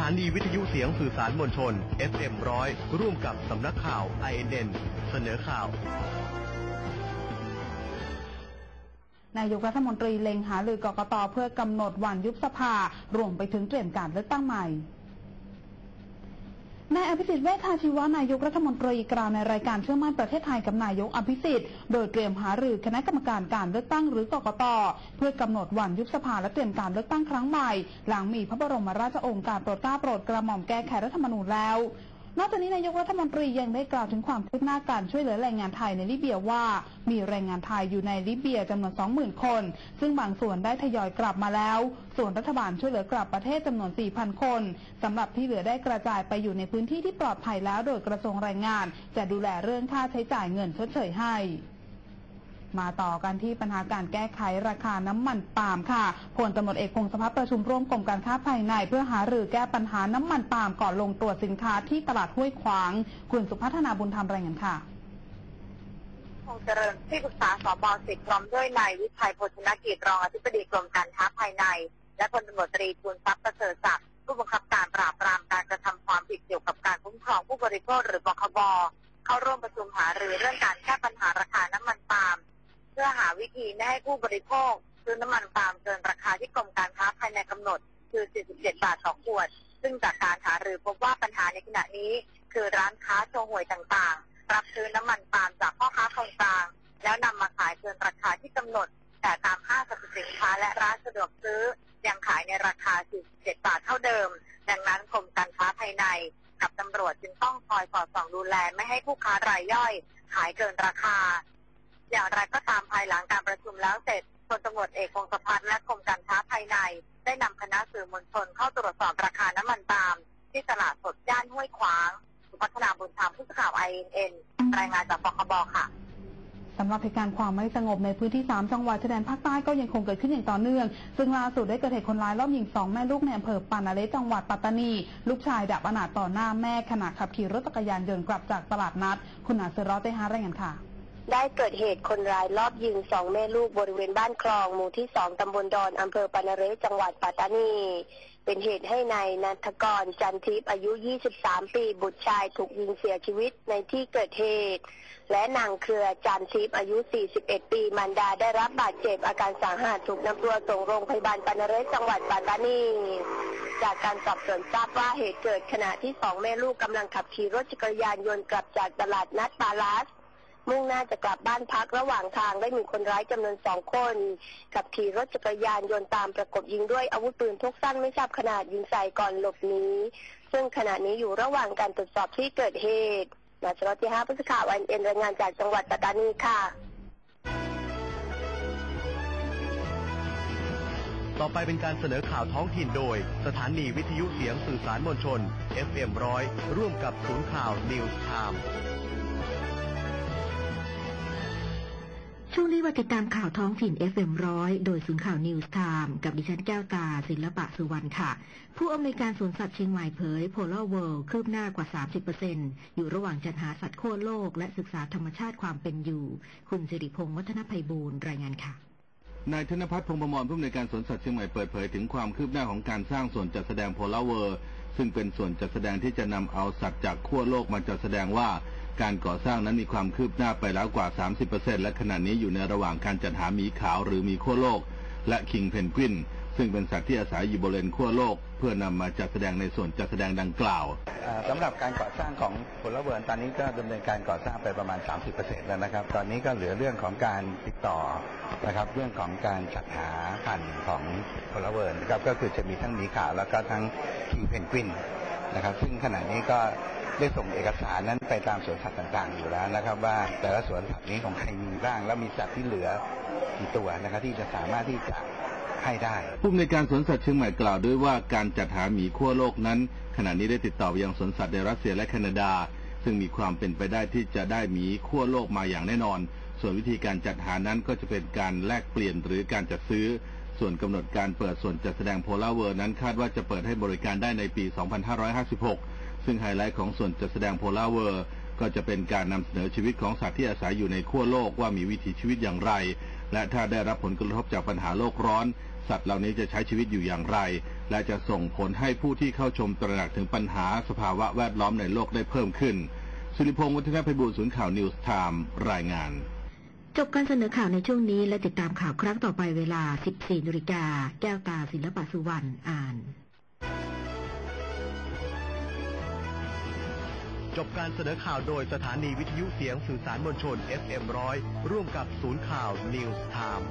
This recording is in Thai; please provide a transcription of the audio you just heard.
ถานีวิทยุเสียงสื่อสารมวลชน FM ร้อยร่วมกับสำนักข่าว INN เสนอข่าว นายกรัฐมนตรีเล็งหาลือกกตเพื่อกำหนดวันยุบสภารวมไปถึงเตรียมการเลือกตั้งใหม่ นายอภิสิทธิ์เวชชาชีวะนายกรัฐมนตรีกล่าวในรายการเชื่อมั่นประเทศไทยกับนายกอภิสิทธิ์โดยเตรียมหารือคณะกรรมการการเลือกตั้งหรือกกตเพื่อกำหนดวันยุบสภาและเตรียมการเลือกตั้งครั้งใหม่ หลังมีพระบรมราชโองการโปรดเกล้าโปรดกระหม่อมแก้ไขรัฐธรรมนูญแล้ว นอกจากนี้นายกรัฐมนตรียังได้กล่าวถึงความคืบหน้าการช่วยเหลือแรงงานไทยในลิเบียว่า มีแรงงานไทยอยู่ในลิเบียจำนวน 20,000 คน ซึ่งบางส่วนได้ทยอยกลับมาแล้ว ส่วนรัฐบาลช่วยเหลือกลับประเทศจำนวน 4,000 คนสำหรับที่เหลือได้กระจายไปอยู่ในพื้นที่ที่ปลอดภัยแล้ว โดยกระทรวงแรงงาน จะดูแลเรื่องค่าใช้จ่ายเงินชดเชยให้ มาต่อกันที่ปัญหาการแก้ไขราคาน้ำมันปาล์มค่ะพลตำรวจเอกพงศพัฒน์ประชุมร่วมกรมการค้าภายใน เพื่อหารือแก้ปัญหาน้ำมันปาล์มก่อนลงตรวจสินค้าที่ตลาดห้วยขวาง คุณสุพัฒนาบุญธรรมรายงานค่ะคงเจริญที่ปรึกษาสบสิทธิ์พร้อมด้วยนายวิชัยโภชนกิจรองอธิบดีกรมการค้าภายใน และพลตำรวจตรีทูลทรัพย์ประเสริฐศักดิ์ผู้บังคับการปราบปรามการกระทำความผิดเกี่ยวกับการคุ้มครองผู้บริโภคหรือบคบเข้าร่วมประชุมหารือเรื่องการแก้ปัญหาราคาน้ำมัน พื่อหาวิธีไม่ให้ผู้บริโภคซื้อน้ำมันปาล์มเกินราคาที่กรมการค้าภายในกำหนด คือ 47 บาทต่อขวด ซึ่งจากการหารือพบว่าปัญหาในขณะนี้ คือร้านค้าโชว์หวยต่างๆ รับซื้อน้ำมันปาล์มจากพ่อค้าคนกลาง แล้วนำมาขายเกินราคาที่กำหนด แต่ตามห้างสรรพสินค้าและร้านสะดวกซื้อยังขายในราคา 47 บาทเท่าเดิม ดังนั้นกรมการค้าภายในกับตำรวจจึงต้องคอยสอดส่องดูแลไม่ให้ผู้ค้ารายย่อย ขายเกินราคา อย่างไรก็ตามภายหลังการประชุมแล้วเสร็จพลตำรวจเอกพงศพัฒน์และกรมการค้าภายใน ได้นำคณะสื่อมวลชนเข้าตรวจสอบราคาน้ำมันปาล์มที่ตลาดสดย่านห้วยขวางพัฒนาบุญธรรมผู้สื่อข่าวไอเอ็นรายงานจากปคบค่ะสำหรับเหตุการณ์ความไม่สงบในพื้นที่ 3 จังหวัดชายแดนภาคใต้ก็ยังคงเกิดขึ้นอย่างต่อเนื่อง ซึ่งล่าสุดได้เกิดเหตุคนร้ายรอบยิงสองแม่ลูกในอำเภอปานาเลจังหวัดปัตตานี ลูกชายดับอนาถต่อหน้าแม่ขณะขับขี่รถจักรยานยนต์กลับจากตลาดนัด คุณอาเซรอเตฮารายงานค่ะ ได้เกิดเหตุคนร้ายรอบยิงสองแม่ลูกบริเวณบ้านคลองหมู่ที่สองตำบลดอนอำเภอปานาเรจังหวัดปัตตานี เป็นเหตุให้นายนันทกรจันทิพย์อายุ 23 ปี บุตรชายถูกยิงเสียชีวิตในที่เกิดเหตุ และนางเครือจันทิพย์อายุ 41 ปีมันดาได้รับบาดเจ็บอาการสาหัสถูกนำตัวส่งโรงพยาบาลปานาเรจังหวัดปัตตานีจากการสอบสวนทราบว่าเหตุเกิดขณะที่สองแม่ลูกกำลังขับขี่รถจักรยานยนต์กลับจากตลาดนัดปาลาส มุ่งหน้าจะกลับบ้านพักระหว่างทางได้มีคนร้ายจำนวนสองคนขับขี่รถจักรยานยนต์ตามประกบยิงด้วยอาวุธปืนพกสั้นไม่ทราบขนาดยิงใส่ก่อนหลบหนีซึ่งขณะนี้อยู่ระหว่างการตรวจสอบที่เกิดเหตุนาชรติห้าพุทธข่าววันเอ็นรายงานจากจังหวัดปัตตานีค่ะต่อไปเป็นการเสนอข่าวท้องถิ่นโดย สถานีวิทยุเสียงสื่อสารมวลชน FM ร้อยร่วมกับศูนย์ข่าว News Time ช่วงนี้มาติดตามข่าวท้องถิ่น FM ร้อยโดยศูนย์ข่าวนิวส์ไทม์กับดิฉันแก้วตา ศิลปะสุวรรณค่ะ ผู้อำนวยการสวนสัตว์เชียงใหม่เผยโพลาร์เวิลด์คืบหน้ากว่า 30%อยู่ระหว่างจัดหาสัตว์ขั้วโลก และศึกษาธรรมชาติความเป็นอยู่ คุณสิริพงษ์วัฒนภัยบูรณ์รายงานค่ะนายธนพัฒน์พงประมรผู้อำนวยการสวนสัตว์เชียงใหม่เปิดเผยถึงความคืบหน้าของการสร้างส่วนจัดแสดงโพลาร์เวิลด์ซึ่งเป็นส่วนจัดแสดงที่จะนำเอาสัตว์จากขั้วโลกมาจัดแสดงว่า การก่อสร้างนั้นมีความคืบหน้าไปแล้วกว่า 30%และขณะนี้อยู่ในระหว่างการจัดหาหมีขาวหรือหมีขั้วโลก และคิงเพนกวิน ซึ่งเป็นสัตว์ที่อาศัยอยู่บริเวณขั้วโลก เพื่อนำมาจัดแสดงในส่วนจัดแสดงดังกล่าวอ่าสำหรับการก่อสร้างของผลเวิร์นตอนนี้ก็ดำเนินการก่อสร้างไปประมาณ 30%แล้วนะครับ ตอนนี้ก็เหลือเรื่องของการติดต่อนะครับเรื่องของการจัดหาพันธุ์ของผลเวิร์นนะครับก็คือจะมีทั้งหมีขาวแล้วก็ทั้งคิงเพนกวินนะครับซึ่งขณะนี้ก็ ได้ส่งเอกสารนั้นไปตามสวนสัตว์ต่างๆ อยู่แล้วนะครับ ว่าแต่ละสวนสัตว์นี้ของใครมีบ้าง แล้วมีสัตว์ที่เหลือกี่ตัวนะครับ ที่จะสามารถที่จะให้ได้ผู้อำนวยการสวนสัตว์เชียงใหม่กล่าวด้วยว่าการจัดหาหมีขั้วโลกนั้น ขณะนี้ได้ติดต่อไปยังสวนสัตว์ในรัสเซียและแคนาดา ซึ่งมีความเป็นไปได้ที่จะได้หมีขั้วโลกมาอย่างแน่นอน ส่วนวิธีการจัดหานั้นก็จะเป็นการแลกเปลี่ยนหรือการจัดซื้อ ส่วนกำหนดการเปิดส่วนจัดแสดงโพลาร์เวิร์นั้นคาดว่าจะเปิดให้บริการได้ในปี 2556 ซึ่งไฮไลท์ของส่วนจัดแสดงโพลาร์เวิร์ก็จะเป็นการนำเสนอชีวิตของสัตว์ที่อาศัยอยู่ในขั้วโลกว่ามีวิถีชีวิตอย่างไร และถ้าได้รับผลกระทบจากปัญหาโลกร้อน สัตว์เหล่านี้จะใช้ชีวิตอยู่อย่างไร และจะส่งผลให้ผู้ที่เข้าชมตระหนักถึงปัญหาสภาวะแวดล้อมในโลกได้เพิ่มขึ้น สุริพงศ์วัฒนพิบูลศูนย์ข่าวนิวส์ไทม์รายงาน จบการเสนอข่าวในช่วงนี้และติดตามข่าวครั้งต่อไปเวลา 14นาฬิกาแก้วตาศิลปะสุวรรณอ่าน จบการเสนอข่าวโดยสถานีวิทยุเสียงสื่อสารมวลชน FM100 ร่วมกับศูนย์ข่าว News Time